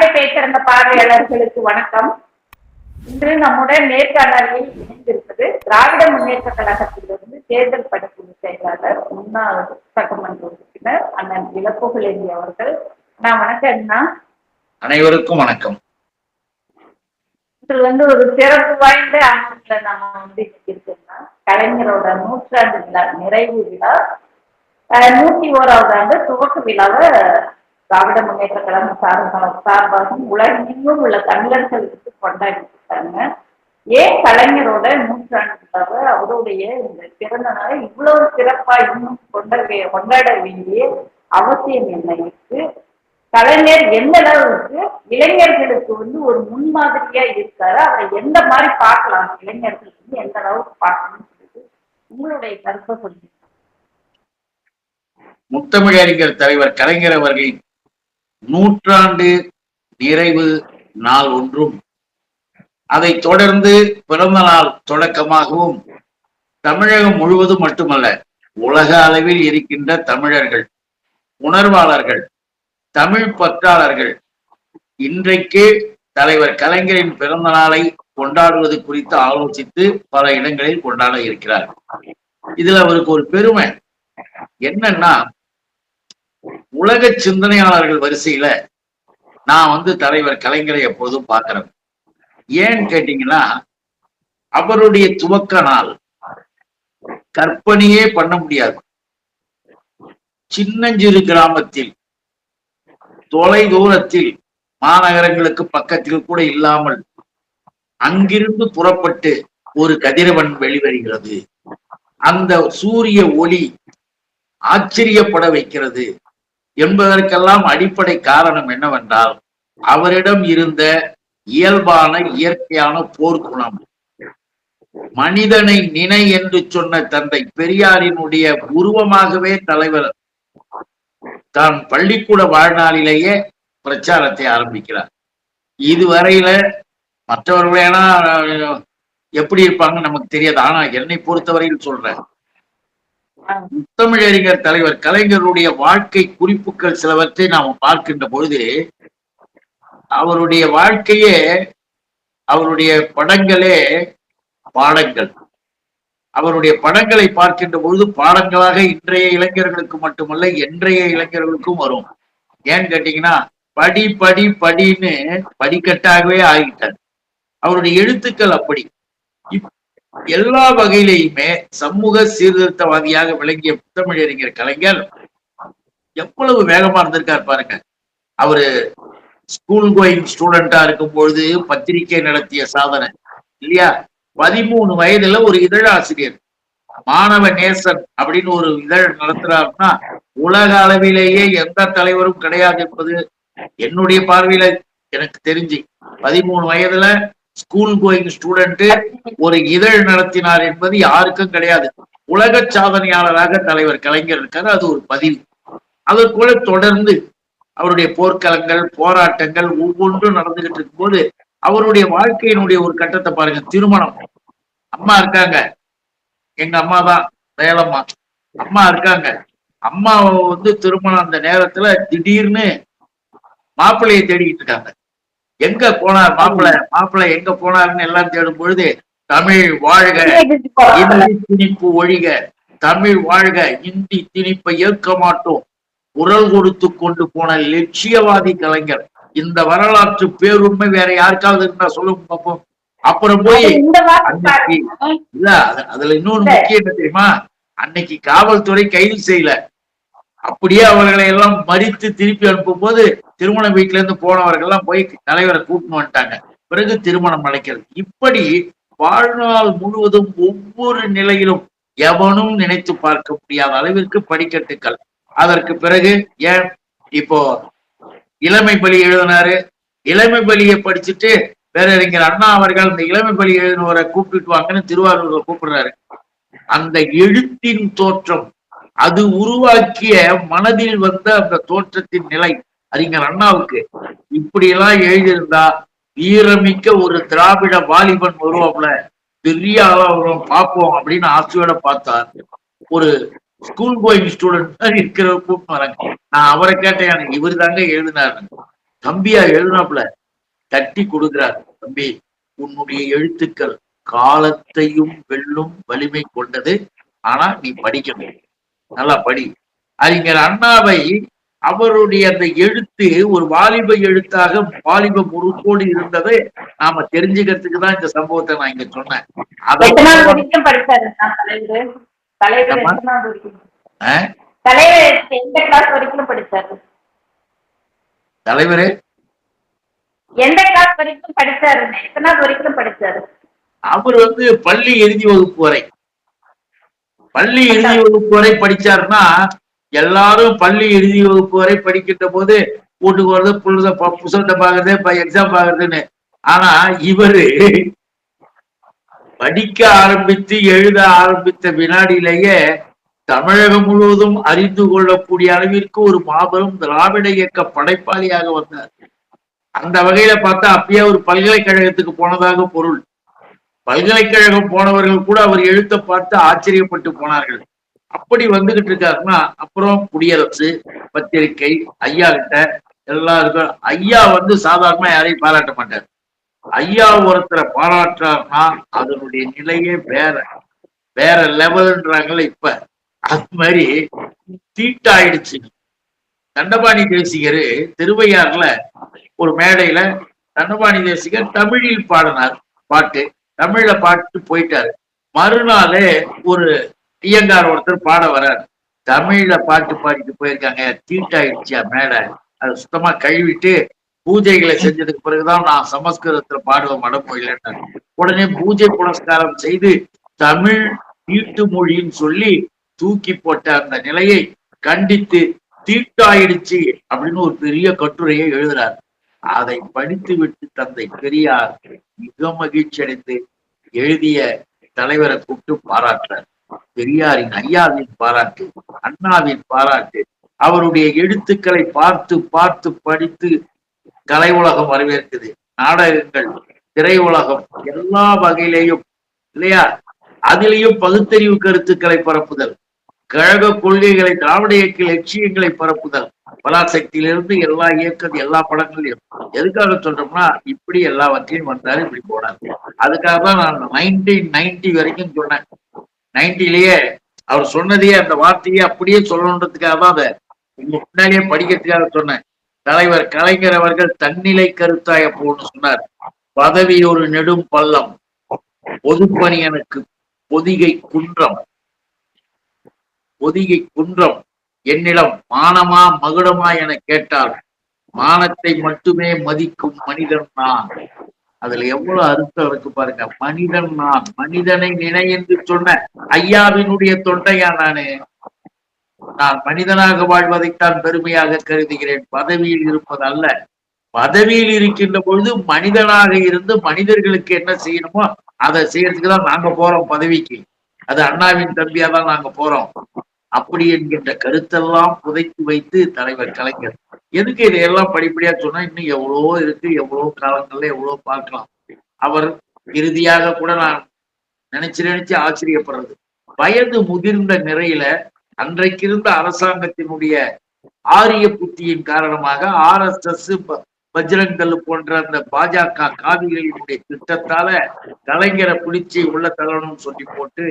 திராவிட பேச்சிறந்த பார்வையாளர்களுக்கு வணக்கம். இன்று நம்முடன் நேர்காணலில் இணைந்திருப்பது திராவிட முன்னேற்ற கழகத்திலிருந்து தேர்தல் பணிக்குழு செயலாளர் முன்னாள் சட்டமன்ற உறுப்பினர் அண்ணன் இளப்புகழேந்தி அவர்கள். நான் வணக்கம் அண்ணா. அனைவருக்கும் வணக்கம். இது வந்து ஒரு சிறப்பு வாய்ந்த அமைப்புல நம்ம வந்து இருக்கோம்னா கலைஞரோட நூற்றாண்டு விழா நிறைவு விழா. நூத்தி ஓராவது ஆண்டு துவக்க விழாவை திராவிட முன்னேற்ற கழகம் சார்பாக சார்பாக உலகெங்கும் உள்ள தமிழர்களுக்கு கொண்டாடிட்டு இருக்காங்க. ஏன் கலைஞரோட நூற்றாண்டுக்காக அவருடைய இந்த பிறந்த நாளை இவ்வளவு சிறப்பா இன்னும் கொண்டாட கொண்டாட வேண்டிய அவசியம் என்ன இருக்கு? கலைஞர் எந்த அளவுக்கு இளைஞர்களுக்கு வந்து ஒரு முன்மாதிரியா இருக்காரு அவரை எந்த மாதிரி பார்க்கலாம்? இளைஞர்கள் வந்து எந்த அளவுக்கு பார்க்கணும்னு சொல்லிட்டு உங்களுடைய கருத்தை சொல்லுங்க. முத்தமிழறிஞர் தலைவர் கலைஞர் அவர்களின் நூற்றாண்டு நிறைவு நாள் ஒன்றும். அதை தொடர்ந்து பிறந்த நாள் தொடக்கமாகவும் தமிழகம் முழுவதும் மட்டுமல்ல உலக அளவில் இருக்கின்ற தமிழர்கள் உணர்வாளர்கள் தமிழ் பற்றாளர்கள் இன்றைக்கு தலைவர் கலைஞரின் பிறந்த நாளை கொண்டாடுவது குறித்து ஆலோசித்து பல இடங்களில் கொண்டாட இருக்கிறார். இதுல அவருக்கு ஒரு பெருமை. என்னன்னா உலக சிந்தனையாளர்கள் வரிசையில நான் வந்து தலைவர் கலைஞரை எப்போதும் பார்க்கிறேன் ஏன்னு கேட்டீங்கன்னா அவருடைய துவக்க நாள் கற்பனையே பண்ண முடியாது. சின்னஞ்சிறு கிராமத்தில் தொலை தூரத்தில் மாநகரங்களுக்கு பக்கத்தில் கூட இல்லாமல் அங்கிருந்து புறப்பட்டு ஒரு கதிரவன் வெளிவருகிறது. அந்த சூரிய ஒளி ஆச்சரியப்பட வைக்கிறது. என்பதற்கெல்லாம் அடிப்படை காரணம் என்னவென்றால் அவரிடம் இருந்த இயல்பான இயற்கையான போர்க்குணம் மனிதனை நினை என்று சொன்ன தந்தை பெரியாரினுடைய உருவமாகவே தலைவர் தான் பள்ளிக்கூட வாழ்நாளிலேயே பிரச்சாரத்தை ஆரம்பிக்கிறார். இதுவரையில மற்றவர்கள் ஏன்னா அஹ், எப்படி இருப்பாங்க நமக்கு தெரியாது. ஆனா என்னை பொறுத்தவரையில் சொல்றேன். முத்தமிழறிஞர் தலைவர் கலைஞருடைய வாழ்க்கை குறிப்புகள் சிலவற்றை நாம் பார்க்கின்ற பொழுது அவருடைய வாழ்க்கையே அவருடைய படங்களே பாடங்கள். அவருடைய படங்களை பார்க்கின்ற பொழுது பாடங்களாக இன்றைய இளைஞர்களுக்கு மட்டுமல்ல என்றைய இளைஞர்களுக்கும் வரும். ஏன்னு கேட்டீங்கன்னா படி படி படின்னு படிக்கட்டாகவே ஆகிட்டார் அவருடைய எழுத்துக்கள் அப்படி. இப்- எல்லா வகையிலையுமே சமூக சீர்திருத்தவாதியாக விளங்கிய புத்தமிழறிஞர் கலைஞர் எவ்வளவு வேகமா இருந்திருக்கார் பாருங்க. அவரு ஸ்கூல் கோயிங் ஸ்டூடெண்டா இருக்கும் பொழுது பத்திரிகை நடத்திய சாதனை இல்லையா? பதிமூணு வயதுல ஒரு இதழாசிரியர் மாணவ நேசன் அப்படின்னு ஒரு இதழ் நடத்துறாருன்னா உலக அளவிலேயே எந்த தலைவரும் கிடையாது என்பது என்னுடைய பார்வையில எனக்கு தெரிஞ்சு. பதிமூணு வயதுல ஸ்கூல் கோயிங் ஸ்டூடெண்ட் ஒரு இதழ் நடத்தினார் என்பது யாருக்கும் கிடையாது. உலக சாதனையாளராக தலைவர் கலைஞர் இருக்காரு அது ஒரு பதிவு. அதற்குள்ள தொடர்ந்து அவருடைய போர்க்களங்கள் போராட்டங்கள் ஒவ்வொன்றும் நடந்துகிட்டு இருக்கும்போது அவருடைய வாழ்க்கையினுடைய ஒரு கட்டத்தை பாருங்க திருமணம். அம்மா இருக்காங்க. எங்க அம்மா தான் வேலம்மா. அம்மா இருக்காங்க. அம்மா வந்து திருமணம் அந்த நேரத்துல திடீர்னு மாப்பிள்ளையை தேடிக்கிட்டு இருக்காங்க. எங்க போனார் மாப்பிள்ளை மாப்பிள்ளை எங்க போனாருன்னு எல்லாம் தேடும் பொழுது தமிழ் வாழ்க இந்தி திணிப்பு ஒழிக. தமிழ் வாழ்க இந்தி திணிப்பை ஏற்க மாட்டோம். குரல் கொடுத்து கொண்டு போன லட்சியவாதி கலைஞர். இந்த வரலாற்று பேருண்மை வேற யாருக்காவது இருந்தா சொல்லுங்க பார்ப்போம் அப்புறம் போய். இல்ல அது- அதுல இன்னொரு முக்கியம் என்ன தெரியுமா? அன்னைக்கு காவல்துறை கைது செய்யல. அப்படியே அவர்களை எல்லாம் மறித்து திருப்பி அனுப்பும் போது திருமண வீட்டுல இருந்து போனவர்கள் எல்லாம் போய் தலைவரை கூட்டின்னு வந்துட்டாங்க. பிறகு திருமணம் நடக்கிறது இப்படி வாழ்நாள் முழுவதும் ஒவ்வொரு நிலையிலும் எவனும் நினைத்து பார்க்க முடியாத அளவிற்கு படிக்கட்டுக்கள். அதற்கு பிறகு ஏன்? இப்போ இளமை பலி எழுதினாரு. இளமை பலியை படிச்சுட்டு வேற பேரறிஞர் அண்ணா அவர்கள் இந்த இளமை பலி எழுதினவரை கூப்பிட்டு வாங்கன்னு திருவாரூர்ல கூப்பிடுறாரு. அந்த எழுத்தின் தோற்றம் அது உருவாக்கிய மனதில் வந்த அந்த தோற்றத்தின் நிலை. அறிஞர் அண்ணாவுக்கு இப்படி எல்லாம் எழுதியிருந்தா வீரமிக்க ஒரு திராவிட வாலிபன் வருவாப்ல பெரிய ஆளா வருவோம் பார்ப்போம் அப்படின்னு ஆசையோட பார்த்தார். ஒரு ஸ்கூல் கோயிங் ஸ்டூடெண்ட் இருக்கிற கூப்பிட்டு வராங்க நான் அவரை கேட்டேன் எனக்கு இவர் தாங்க எழுதினாரு. தம்பியா எழுதினாப்புல தட்டி கொடுக்குறார் தம்பி உன்னுடைய எழுத்துக்கள் காலத்தையும் வெல்லும் வலிமை கொண்டது. ஆனா நீ படிக்கணும். நல்லா படி. அறிஞர் அண்ணாவை அவருடைய அந்த எழுத்து ஒரு வாலிப எழுத்தாக வாலிப முறுக்கோடு இருந்ததை நாம தெரிஞ்சுக்கிறதுக்கு தான் இந்த சம்பவத்தை நான் இங்க சொன்னேன். தலைவர்? எந்த கிளாஸ் வரைக்கும் படிச்சாரு? வரைக்கும் அவர் வந்து பள்ளி இறுதி வகுப்பு வரை. பள்ளி இறுதி வகுப்பு வரை படிச்சாருன்னா எல்லாரும் பள்ளி இறுதி வகுப்பு வரை படிக்கின்ற போது வீட்டுக்கு வர்றது புழுத புத்தகத்தை பாக்குறது எக்ஸாம் பாக்குறதுன்னு. ஆனா இவரு படிக்க ஆரம்பித்து எழுத ஆரம்பித்த வினாடியிலேயே தமிழகம் முழுவதும் அறிந்து கொள்ளக்கூடிய அளவிற்கு ஒரு மாபெரும் திராவிட இயக்க படைப்பாளியாக வந்தார். அந்த வகையில பார்த்தா அப்பயே ஒரு பல்கலைக்கழகத்துக்கு போனதாக பொருள். பல்கலைக்கழகம் போனவர்கள் கூட அவர் எழுத்த பார்த்து ஆச்சரியப்பட்டு போனார்கள். அப்படி வந்துகிட்டு இருக்காருன்னா அப்புறம் குடியரசு பத்திரிகை ஐயா கிட்ட எல்லாருக்கும் ஐயா வந்து சாதாரணமா யாரையும் பாராட்ட மாட்டார். ஐயா ஒருத்தரை பாராட்டுறாருன்னா அதனுடைய நிலையே வேற வேற லெவல்ன்றாங்கல்ல இப்ப. அது மாதிரி தீட்டாயிடுச்சு. தண்டபாணி தேசிகர் திருவையாறுல ஒரு மேடையில தண்டபாணி தேசிகர் தமிழில் பாடினார் பாட்டு. தமிழ்ல பாட்டு போயிட்டாரு. மறுநாளே ஒரு டிஎங்கார் ஒருத்தர் பாட வர்றாரு. தமிழ்ல பாட்டு பாடிட்டு போயிருக்காங்க. தீட்டாயிடுச்சியா மேடை அதை சுத்தமா கழுவிட்டு பூஜைகளை செஞ்சதுக்கு பிறகுதான் நான் சமஸ்கிருதத்துல பாடுவேன் மடமொழியில உடனே பூஜை புனஸ்காரம் செய்து தமிழ் தீட்டு மொழின்னு சொல்லி தூக்கி போட்ட அந்த நிலையை கண்டித்து தீட்டாயிடுச்சு அப்படின்னு ஒரு பெரிய கட்டுரையை எழுதுறாரு. அதை படித்துவிட்டு தந்தை பெரியார் மிக மகிழ்ச்சி அடைந்து எழுதிய தலைவரை கூப்பிட்டு பாராட்டுறார் பெரியாரின் ஐயாவின் பாராட்டு அண்ணாவின் பாராட்டு அவருடைய எழுத்துக்களை பார்த்து பார்த்து படித்து கலை உலகம் வரவேற்குது. நாடகங்கள் திரையுலகம் எல்லா வகையிலேயும் இல்லையா? அதிலேயும் பகுத்தறிவு கருத்துக்களை பரப்புதல் கழக கொள்கைகளை திராவிட இயக்க லட்சியங்களை பரப்புதல் பராசக்தியிலிருந்து எல்லா இயக்கம் எல்லா படங்களையும் எதுக்காக சொல்றோம்னா இப்படி எல்லாவற்றையும் வந்தாரு இப்படி போனாரு அதுக்காக தான் நான் நைன்டீன் நைன்டி வரைக்கும் சொன்னேன். நைன்டிலேயே அவர் சொன்னதையே அந்த வார்த்தையே அப்படியே சொல்லணுன்றதுக்காக தான் அதை முன்னாடியே படிக்கிறதுக்காக சொன்னேன். தலைவர் கலைஞர் அவர்கள் தன்னிலை கருத்தாய போன்னு சொன்னார். பதவி ஒரு நெடும் பள்ளம் பொதுப்பணியனுக்கு பொதிகை குன்றம். பொதிகை குன்றம். என்னிடம் மானமா மகுடமா என கேட்டால் மானத்தை மட்டுமே மதிக்கும் மனிதன் நான். அதுல எவ்வளவு அர்த்தம் இருக்கு பாருங்க. மனிதன் நான். மனிதனை நினை என்று சொன்ன ஐயாவினுடைய தொண்டையா நானு? நான் மனிதனாக வாழ்வதைத்தான் பெருமையாக கருதுகிறேன். பதவியில் இருப்பது அல்ல. பதவியில் இருக்கின்ற பொழுது மனிதனாக இருந்து மனிதர்களுக்கு என்ன செய்யணுமோ அதை செய்யறதுக்கு தான் நாங்க போறோம் பதவிக்கு. அது அண்ணாவின் தம்பியா தான் நாங்க போறோம். அப்படி என்கின்ற கருத்தெல்லாம் புதைத்து வைத்து தலைவர் கலைஞர். எதுக்கு இதையெல்லாம் படிப்படியா சொன்னா இன்னும் எவ்வளவோ இருக்கு எவ்வளவோ காலங்கள்ல எவ்வளவோ பார்க்கலாம். அவர் இறுதியாக கூட நான் நினைச்சு நினைச்சு ஆச்சரியப்படுறது. வயது முதிர்ந்த நிறையில அன்றைக்கு இருந்த அரசாங்கத்தினுடைய ஆரிய புத்தியின் காரணமாக ஆர் எஸ் எஸ் பஜ்ரங்கல் போன்ற அந்த பாஜக காவிகளினுடைய திட்டத்தால கலைஞரை பிடிச்சி உள்ள தள்ளணும்னு சொல்லி போட்டு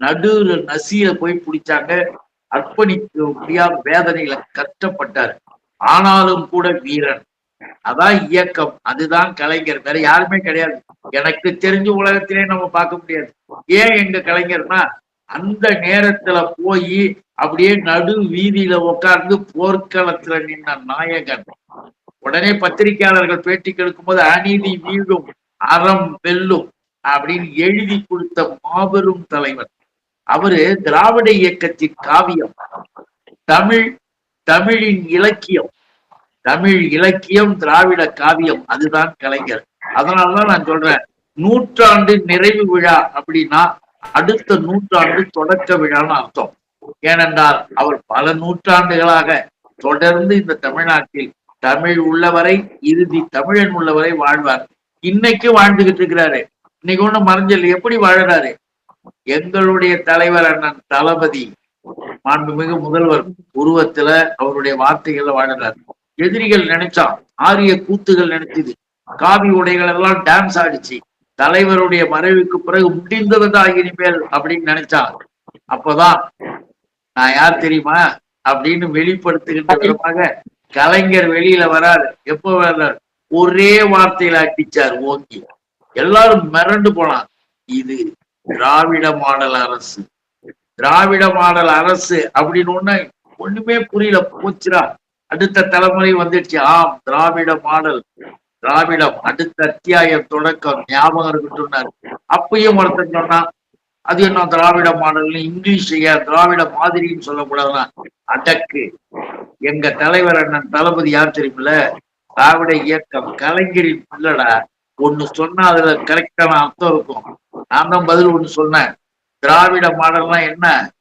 நடுவுல நசிய போய் பிடிச்சாங்க. அர்ப்பணிக்க முடியாத வேதனையில கஷ்டப்பட்டார். ஆனாலும் கூட வீரன். அதான் இயக்கம். அதுதான் கலைஞர். வேற யாருமே கிடையாது. எனக்கு தெரிஞ்ச உலகத்திலே நம்ம பார்க்க முடியாது. ஏன் எங்க கலைஞர்னா அந்த நேரத்துல போய் அப்படியே நடு வீதியில உட்கார்ந்து போர்க்களத்துல நின்ன நாயகன். உடனே பத்திரிகையாளர்கள் பேட்டி கெடுக்கும் போது அநீதி வீழும் அறம் வெல்லும். அப்படின்னு எழுதி கொடுத்த மாபெரும் தலைவர். அவரு திராவிட இயக்கத்தின் காவியம். தமிழ் தமிழின் இலக்கியம். தமிழ் இலக்கியம் திராவிட காவியம் அதுதான் கலைஞர். அதனாலதான் நான் சொல்றேன் நூற்றாண்டு நிறைவு விழா அப்படின்னா அடுத்த நூற்றாண்டு தொடக்க விழான்னு அர்த்தம். ஏனென்றால் அவர் பல நூற்றாண்டுகளாக தொடர்ந்து இந்த தமிழ்நாட்டில் தமிழ் உள்ளவரை இறுதி தமிழன் உள்ளவரை வாழ்வார். இன்னைக்கு வாழ்ந்துகிட்டு இருக்கிறாரு. இன்னைக்கு ஒண்ணு மறைஞ்சல் எப்படி வாழறாரு? எங்களுடைய தலைவர் அண்ணன் தளபதி மாண்புமிகு முதல்வர் உருவத்துல அவருடைய வார்த்தைகள்ல வாழறாரு. எதிரிகள் நினைச்சான் ஆரிய கூத்துகள் நினைச்சது. காவி உடைகள் எல்லாம் டான்ஸ் ஆடிச்சு. தலைவருடைய மறைவுக்கு பிறகு முடிந்ததுதான் இனிமேல் அப்படின்னு நினைச்சான் அப்பதான் நான் யார் தெரியுமா? அப்படின்னு வெளிப்படுத்துகின்ற விதமாக கலைஞர் வெளியில வராரு. எப்ப வர்றாரு? ஒரே வார்த்தையில அடிச்சார் ஓங்கி எல்லாரும் மிரண்டு போனாங்க. இது திராவிட மாடல் அரசு. திராவிட மாடல் அரசு அப்படின்னு ஒண்ணு ஒண்ணுமே புரியல. போச்சுடா. அடுத்த தலைமுறை வந்துடுச்சு. ஆம் திராவிட மாடல். திராவிடம் அடுத்த அத்தியாயம் தொடக்கம். ஞாபகம் இருக்கட்டும்னாரு அப்பயும் ஒருத்தர் சொன்னா அது என்ன திராவிட மாடல்னு இங்கிலீஷ் ஐயா திராவிட மாதிரின்னு சொல்லக்கூடாதுன்னா? அடக்கு. எங்க தலைவர் அண்ணன் தளபதி யார் தெரியுமில்ல? திராவிட இயக்கம். கலைஞரின் பிள்ளடா. ஒண்ணு சொன்னா அதுல கரெக்டான அர்த்தம் இருக்கும். நான் தான் பதில் ஒண்ணு சொன்னேன். திராவிட மாடல்னா என்ன?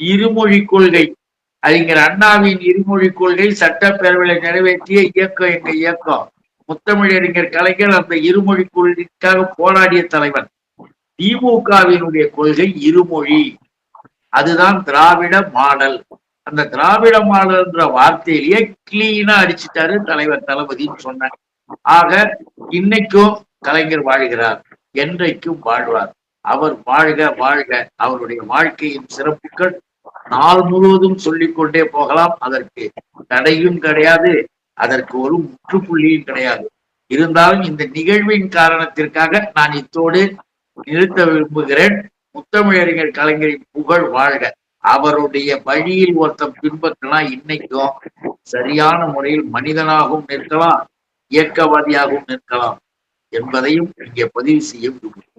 இருமொழி கொள்கை. அறிஞர் அண்ணாவின் இருமொழி கொள்கை சட்டப்பேரவையில நிறைவேற்றிய இயக்கம் எங்க இயக்கம்? முத்தமிழறிஞர் கலைஞர் அந்த இருமொழி கொள்கைக்காக போராடிய தலைவன். திமுகவினுடைய கொள்கை இருமொழி. அதுதான் திராவிட மாடல். அந்த திராவிட மாடல்ன்ற வார்த்தையிலேயே கிளீனா அடிச்சிட்டாரு தலைவர் தளபதின்னு சொன்னாங்க ஆக இன்னைக்கும் கலைஞர் வாழ்கிறார் என்றைக்கும் வாழ்வார். அவர் வாழ்க வாழ்க. அவருடைய வாழ்க்கையின் சிறப்புகள் நாள் முழுவதும் சொல்லிக்கொண்டே போகலாம். அதற்கு தடையும் கிடையாது. அதற்கு ஒரு முற்றுப்புள்ளியும் கிடையாது. இருந்தாலும் இந்த நிகழ்வின் காரணத்திற்காக நான் இத்தோடு நிறுத்த விரும்புகிறேன். முத்தமிழறிஞர் கலைஞரின் புகழ் வாழ்க. அவருடைய வழியில் ஒருத்தன் பின்பற்றினா இன்னைக்கும் சரியான முறையில் மனிதனாகவும் நிற்கலாம் இயக்கவாதியாகவும் நிற்கலாம். என்பதையும் இங்கே பதிவு செய்ய விரும்புகிறேன்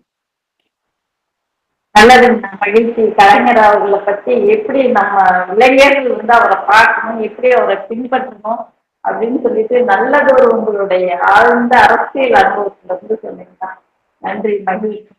நல்லது மகிழ்ச்சி கலைஞர் அவர்களை பத்தி எப்படி நம்ம இளைஞர்கள் வந்து அவரை பார்க்கணும் எப்படி அவரை பின்பற்றணும் அப்படின்னு சொல்லிட்டு நல்லது ஒரு உங்களுடைய ஆழ்ந்த அரசியல் அனுபவத்துல இருந்து சொன்னீங்கன்னா நன்றி மகிழ்ச்சி.